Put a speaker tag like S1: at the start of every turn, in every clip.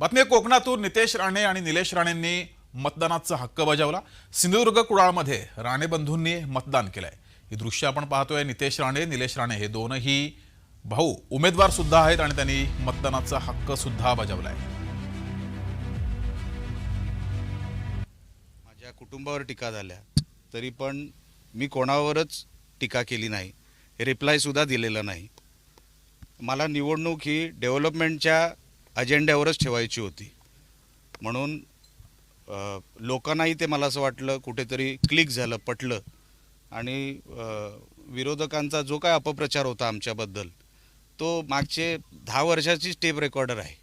S1: बातमी कोकणातून नितेश राणे आणि निलेश राणेंनी मतदानाचा हक्क बजावला. सिंधुदुर्ग कुडाळमध्ये राणे बंधूंनी मतदान केलंय. ही दृश्य आपण पाहतोय नितेश राणे निलेश राणे हे दोनही भाऊ उमेदवार सुद्धा आहेत आणि त्यांनी मतदानाचा हक्क सुद्धा बजावलाय.
S2: माझ्या कुटुंबावर टीका झाल्या. तरी पण मी कोणावरच टीका केली नाही. रिप्लायसुद्धा दिलेला नाही. मला निवडणूक ही डेव्हलपमेंटच्या अजेंड्यावरच ठेवायची होती. म्हणून लोकांनाही ते मला असं वाटलं कुठेतरी क्लिक झालं पटलं. आणि विरोधकांचा जो काय अपप्रचार होता आमच्याबद्दल तो मागचे दहा वर्षाची स्टेप रेकॉर्डर आहे.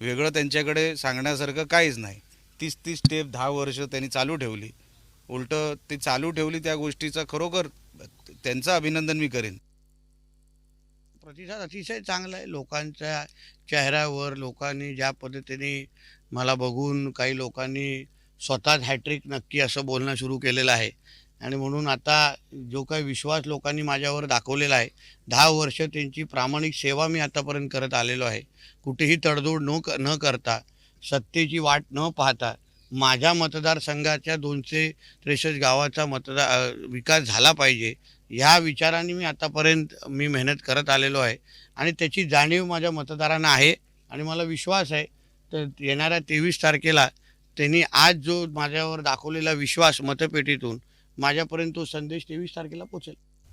S2: वेगळं त्यांच्याकडे सांगण्यासारखं काहीच नाही. तीस तीस स्टेप दहा वर्ष त्यांनी चालू ठेवली. उलटं ते चालू ठेवली त्या गोष्टीचा खरोखर त्यांचं अभिनंदन मी करेन.
S3: प्रतिसाद अतिशय चांगला आहे. लोकांच्या चेहऱ्यावर लोकांनी ज्या पद्धतीने मला बघून काही लोकांनी स्वतःच हॅट्रिक नक्की असं बोलणं सुरू केलेलं आहे. आणि म्हणून आता जो काही विश्वास लोकांनी माझ्यावर दाखवलेला आहे दहा वर्ष त्यांची प्रामाणिक सेवा मी आतापर्यंत करत आलेलो आहे. कुठेही तडजोड न क न करता सत्तेची वाट न पाहता माझ्या मतदारसंघाच्या दोनशे त्रेसष्ट गावाचा मतदार विकास झाला पाहिजे ह्या विचाराने मी आतापर्यंत मी मेहनत करत आलेलो आहे आणि त्याची जाणीव माझ्या मतदारांना आहे आणि मला विश्वास आहे. तर येणाऱ्या तेवीस तारखेला त्यांनी आज जो माझ्यावर दाखवलेला विश्वास मतपेटीतून माझ्यापर्यंत तो संदेश तेवीस तारखेला पोचेल.